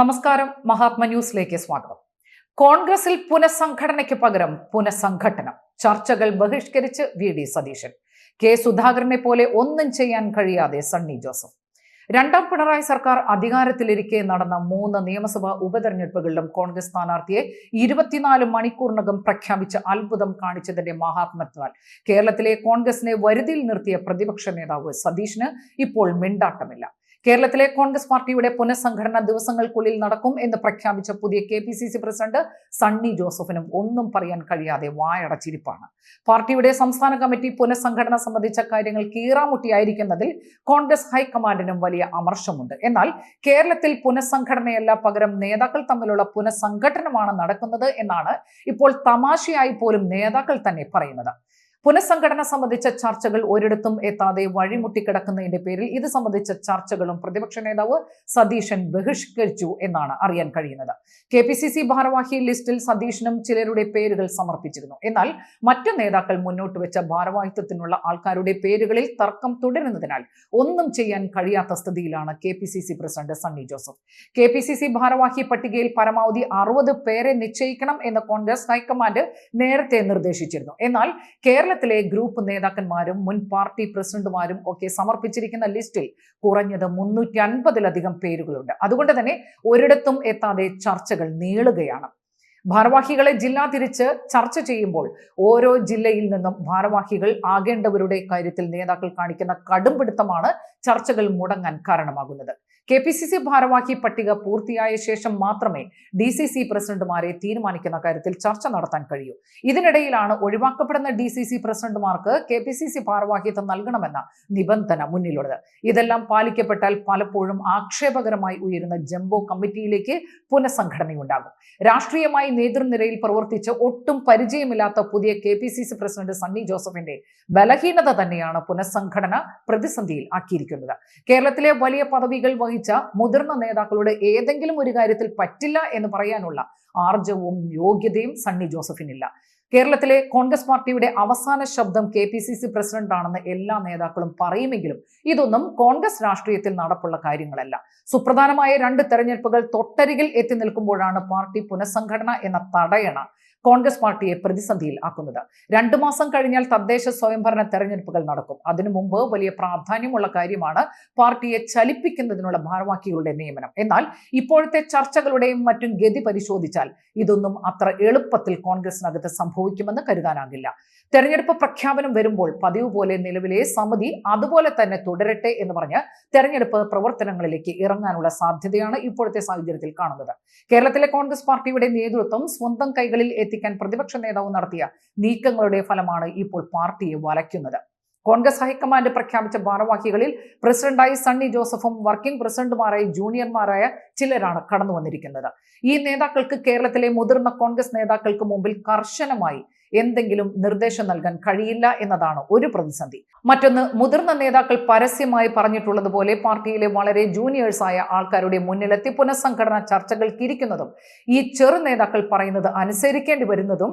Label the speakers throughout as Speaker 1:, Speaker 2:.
Speaker 1: നമസ്കാരം മഹാത്മ ന്യൂസിലേക്ക് സ്വാഗതം. കോൺഗ്രസിൽ പുനഃസംഘടനയ്ക്ക് പകരം പുനഃസംഘടനം ചർച്ചകൾ ബഹിഷ്കരിച്ച് വി ഡി സതീശൻ. കെ സുധാകരനെ പോലെ ഒന്നും ചെയ്യാൻ കഴിയാതെ സണ്ണി ജോസഫ്. രണ്ടാം പിണറായി സർക്കാർ അധികാരത്തിലിരിക്കെ നടന്ന മൂന്ന് നിയമസഭാ ഉപതെരഞ്ഞെടുപ്പുകളിലും കോൺഗ്രസ് സ്ഥാനാർത്ഥിയെ ഇരുപത്തിനാല് മണിക്കൂറിനകം പ്രഖ്യാപിച്ച അത്ഭുതം കാണിച്ചതിന്റെ മഹാത്മത്വാൽ കേരളത്തിലെ കോൺഗ്രസിനെ വരുതിയിൽ നിർത്തിയ പ്രതിപക്ഷ നേതാവ് സതീഷിന് ഇപ്പോൾ മിണ്ടാട്ടമില്ല. കേരളത്തിലെ കോൺഗ്രസ് പാർട്ടിയുടെ പുനഃസംഘടന ദിവസങ്ങൾക്കുള്ളിൽ നടക്കും എന്ന് പ്രഖ്യാപിച്ച പുതിയ K P C C president Sunny ജോസഫിനും ഒന്നും പറയാൻ കഴിയാതെ വായടച്ചിരിപ്പാണ്. പാർട്ടിയുടെ സംസ്ഥാന കമ്മിറ്റി പുനഃസംഘടന സംബന്ധിച്ച കാര്യങ്ങൾ കീറാമുട്ടിയായിരിക്കുന്നതിൽ കോൺഗ്രസ് ഹൈക്കമാൻഡിനും വലിയ അമർഷമുണ്ട്. എന്നാൽ കേരളത്തിൽ പുനഃസംഘടനയല്ല പകരം നേതാക്കൾ തമ്മിലുള്ള പുനഃസംഘടനമാണ് നടക്കുന്നത് എന്നാണ് ഇപ്പോൾ തമാശയായി പോലും നേതാക്കൾ തന്നെ പറയുന്നത്. പുനഃസംഘടന സംബന്ധിച്ച ചർച്ചകൾ ഒരിടത്തും എത്താതെ വഴിമുട്ടിക്കിടക്കുന്നതിന്റെ പേരിൽ ഇത് സംബന്ധിച്ച ചർച്ചകളും പ്രതിപക്ഷ നേതാവ് സതീശൻ ബഹിഷ്കരിച്ചു എന്നാണ് അറിയാൻ കഴിയുന്നത്. കെ പി സി സി ഭാരവാഹി ലിസ്റ്റിൽ സതീശനും ചിലരുടെ പേരുകൾ സമർപ്പിച്ചിരുന്നു. എന്നാൽ മറ്റു നേതാക്കൾ മുന്നോട്ട് വെച്ച ഭാരവാഹിത്വത്തിനുള്ള ആൾക്കാരുടെ പേരുകളിൽ തർക്കം തുടരുന്നതിനാൽ ഒന്നും ചെയ്യാൻ കഴിയാത്ത സ്ഥിതിയിലാണ് K P C C president Sunny Joseph. K P C C ഭാരവാഹി പട്ടികയിൽ പരമാവധി അറുപത് പേരെ നിശ്ചയിക്കണം എന്ന് കോൺഗ്രസ് ഹൈക്കമാൻഡ് നേരത്തെ നിർദ്ദേശിച്ചിരുന്നു. എന്നാൽ കേരളത്തിലെ ഗ്രൂപ്പ് നേതാക്കന്മാരും മുൻ പാർട്ടി പ്രസിഡന്റുമാരും ഒക്കെ സമർപ്പിച്ചിരിക്കുന്ന ലിസ്റ്റിൽ കുറഞ്ഞത് മുന്നൂറ്റി അൻപതിലധികം പേരുകളുണ്ട്. അതുകൊണ്ട് തന്നെ ഒരിടത്തും എത്താതെ ചർച്ചകൾ നീളുകയാണ്. ഭാരവാഹികളെ ജില്ലാ തിരിച്ച് ചർച്ച ചെയ്യുമ്പോൾ ഓരോ ജില്ലയിൽ നിന്നും ഭാരവാഹികൾ ആകേണ്ടവരുടെ കാര്യത്തിൽ നേതാക്കൾ കാണിക്കുന്ന കടുംപിടുത്തമാണ് ചർച്ചകൾ മുടങ്ങാൻ കാരണമാകുന്നത്. കെ പി സി സി ഭാരവാഹി പട്ടിക പൂർത്തിയായ ശേഷം മാത്രമേ ഡി സി സി പ്രസിഡന്റുമാരെ തീരുമാനിക്കുന്ന കാര്യത്തിൽ ചർച്ച നടത്താൻ കഴിയൂ. ഇതിനിടയിലാണ് ഒഴിവാക്കപ്പെടുന്ന ഡി സി സി പ്രസിഡന്റുമാർക്ക് കെ പി സി സി ഭാരവാഹിത്വം നൽകണമെന്ന നിബന്ധന മുന്നിലുള്ളത്. ഇതെല്ലാം പാലിക്കപ്പെട്ടാൽ പലപ്പോഴും ആക്ഷേപകരമായി ഉയരുന്ന ജംബോ കമ്മിറ്റിയിലേക്ക് പുനഃസംഘടനയുണ്ടാകും. രാഷ്ട്രീയമായി നേതൃനിരയിൽ പ്രവർത്തിച്ച് ഒട്ടും പരിചയമില്ലാത്ത പുതിയ K P C C president Sunny ജോസഫിന്റെ ബലഹീനത തന്നെയാണ് പുനഃസംഘടന പ്രതിസന്ധിയിൽ ആക്കിയിരിക്കുന്നത്. കേരളത്തിലെ വലിയ പദവികൾ മുതിർന്ന നേതാക്കളുടെ ഏതെങ്കിലും ഒരു കാര്യത്തിൽ പറ്റില്ല എന്ന് പറയാനുള്ള ആർജവും യോഗ്യതയും സണ്ണി ജോസഫിനില്ല. കേരളത്തിലെ കോൺഗ്രസ് പാർട്ടിയുടെ അവസാന ശബ്ദം കെ പി സി സി പ്രസിഡന്റാണെന്ന് എല്ലാ നേതാക്കളും പറയുമെങ്കിലും ഇതൊന്നും കോൺഗ്രസ് രാഷ്ട്രീയത്തിൽ നടപ്പുള്ള കാര്യങ്ങളല്ല. സുപ്രധാനമായ രണ്ട് തെരഞ്ഞെടുപ്പുകൾ തൊട്ടരികിൽ എത്തി നിൽക്കുമ്പോഴാണ് പാർട്ടി പുനഃസംഘടന എന്ന തടയണ. കോൺഗ്രസ് പാർട്ടിയെ പ്രതിസന്ധിയിൽ ആക്കുന്നത്. രണ്ടു മാസം കഴിഞ്ഞാൽ തദ്ദേശ സ്വയംഭരണ തെരഞ്ഞെടുപ്പുകൾ നടക്കും. അതിനു മുമ്പ് വലിയ പ്രാധാന്യമുള്ള കാര്യമാണ് പാർട്ടിയെ ചലിപ്പിക്കുന്നതിനുള്ള ഭാരവാഹികളുടെ നിയമനം. എന്നാൽ ഇപ്പോഴത്തെ ചർച്ചകളുടെയും മറ്റും ഗതി പരിശോധിച്ചാൽ ഇതൊന്നും അത്ര എളുപ്പത്തിൽ കോൺഗ്രസിനകത്ത് സംഭവിക്കുമെന്ന് കരുതാനാകില്ല. തെരഞ്ഞെടുപ്പ് പ്രഖ്യാപനം വരുമ്പോൾ പതിവ് പോലെ നിലവിലെ സമിതി അതുപോലെ തന്നെ തുടരട്ടെ എന്ന് പറഞ്ഞ് തെരഞ്ഞെടുപ്പ് പ്രവർത്തനങ്ങളിലേക്ക് ഇറങ്ങാനുള്ള സാധ്യതയാണ് ഇപ്പോഴത്തെ സാഹചര്യത്തിൽ കാണുന്നത്. കേരളത്തിലെ കോൺഗ്രസ് പാർട്ടിയുടെ നേതൃത്വം സ്വന്തം കൈകളിൽ എത്തിക്കാൻ പ്രതിപക്ഷ നേതാവ് നടത്തിയ നീക്കങ്ങളുടെ ഫലമാണ് ഇപ്പോൾ പാർട്ടിയെ വലയ്ക്കുന്നത്. കോൺഗ്രസ് ഹൈക്കമാൻഡ് പ്രഖ്യാപിച്ച ഭാരവാഹികളിൽ പ്രസിഡന്റായി സണ്ണി ജോസഫും വർക്കിംഗ് പ്രസിഡന്റുമാരായി ജൂനിയർമാരായ ചിലരാണ് കടന്നു വന്നിരിക്കുന്നത് ഈ നേതാക്കൾക്ക് കേരളത്തിലെ മുതിർന്ന കോൺഗ്രസ് നേതാക്കൾക്ക് മുമ്പിൽ കർശനമായി എന്തെങ്കിലും നിർദ്ദേശം നൽകാൻ കഴിയില്ല എന്നതാണ് ഒരു പ്രതിസന്ധി. മറ്റൊന്ന് മുതിർന്ന നേതാക്കൾ പരസ്യമായി പറഞ്ഞിട്ടുള്ളതുപോലെ പാർട്ടിയിലെ വളരെ ജൂനിയേഴ്സായ ആൾക്കാരുടെ മുന്നിലെത്തി പുനഃസംഘടന ചർച്ചകൾക്കിരിക്കുന്നതും ഈ ചെറു നേതാക്കൾ പറയുന്നത് അനുസരിക്കേണ്ടി വരുന്നതും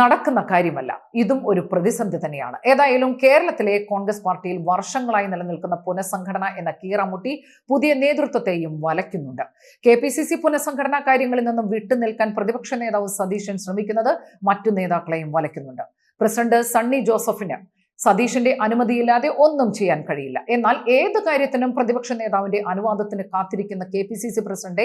Speaker 1: നടക്കുന്ന കാര്യമല്ല. ഇതും ഒരു പ്രതിസന്ധി തന്നെയാണ്. ഏതായാലും കേരളത്തിലെ കോൺഗ്രസ് പാർട്ടിയിൽ വർഷങ്ങളായി നിലനിൽക്കുന്ന പുനഃസംഘടന എന്ന കീറമുട്ടി പുതിയ നേതൃത്വത്തെയും വലയ്ക്കുന്നുണ്ട്. കെ പി സി സി പുനഃസംഘടനാ കാര്യങ്ങളിൽ നിന്നും വിട്ടുനിൽക്കാൻ പ്രതിപക്ഷ നേതാവ് സതീശൻ ശ്രമിക്കുന്നത് മറ്റു നേതാക്കളെയും വലയ്ക്കുന്നുണ്ട്. പ്രസിഡന്റ് സണ്ണി ജോസഫിന് സതീഷിന്റെ അനുമതിയില്ലാതെ ഒന്നും ചെയ്യാൻ കഴിയില്ല. എന്നാൽ ഏത് കാര്യത്തിനും പ്രതിപക്ഷ നേതാവിന്റെ അനുവാദത്തിന് കാത്തിരിക്കുന്ന കെ പി സി സി പ്രസിഡന്റെ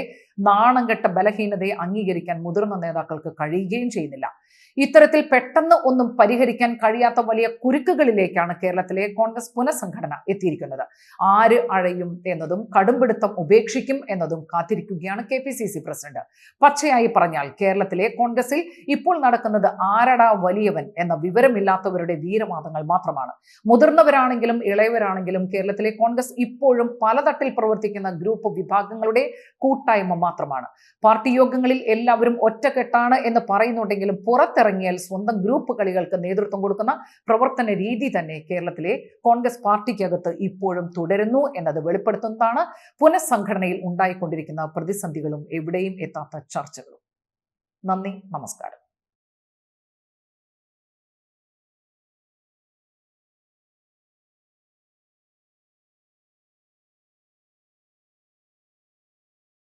Speaker 1: നാണംകെട്ട ബലഹീനതയെ അംഗീകരിക്കാൻ മുതിർന്ന നേതാക്കൾക്ക് കഴിയുകയും ചെയ്യുന്നില്ല. ഇത്തരത്തിൽ പെട്ടെന്ന് ഒന്നും പരിഹരിക്കാൻ കഴിയാത്ത വലിയ കുരുക്കുകളിലേക്കാണ് കേരളത്തിലെ കോൺഗ്രസ് പുനഃസംഘടന എത്തിയിരിക്കുന്നത്. ആര് അഴയും എന്നതും കടുംപിടുത്തം ഉപേക്ഷിക്കും എന്നതും കാത്തിരിക്കുകയാണ് K P C C president. പച്ചയായി പറഞ്ഞാൽ കേരളത്തിലെ കോൺഗ്രസിൽ ഇപ്പോൾ നടക്കുന്നത് ആരടാ വലിയവൻ എന്ന വിവരമില്ലാത്തവരുടെ വീരവാദങ്ങൾ മാത്രമാണ്. മുതിർന്നവരാണെങ്കിലും ഇളയവരാണെങ്കിലും കേരളത്തിലെ കോൺഗ്രസ് ഇപ്പോഴും പലതട്ടിൽ പ്രവർത്തിക്കുന്ന ഗ്രൂപ്പ് വിഭാഗങ്ങളുടെ കൂട്ടായ്മ മാത്രമാണ്. പാർട്ടി യോഗങ്ങളിൽ എല്ലാവരും ഒറ്റക്കെട്ടാണ് എന്ന് പറയുന്നുണ്ടെങ്കിലും പുറത്തിറങ്ങിയാൽ സ്വന്തം ഗ്രൂപ്പ് കളികൾക്ക് നേതൃത്വം കൊടുക്കുന്ന പ്രവർത്തന രീതി തന്നെ കേരളത്തിലെ കോൺഗ്രസ് പാർട്ടിക്കകത്ത് ഇപ്പോഴും തുടരുന്നു എന്നത് വെളിപ്പെടുത്തുന്നതാണ് പുനഃസംഘടനയിൽ ഉണ്ടായിക്കൊണ്ടിരിക്കുന്ന പ്രതിസന്ധികളും എവിടെയും എത്താത്ത ചർച്ചകളും. നന്ദി നമസ്കാരം.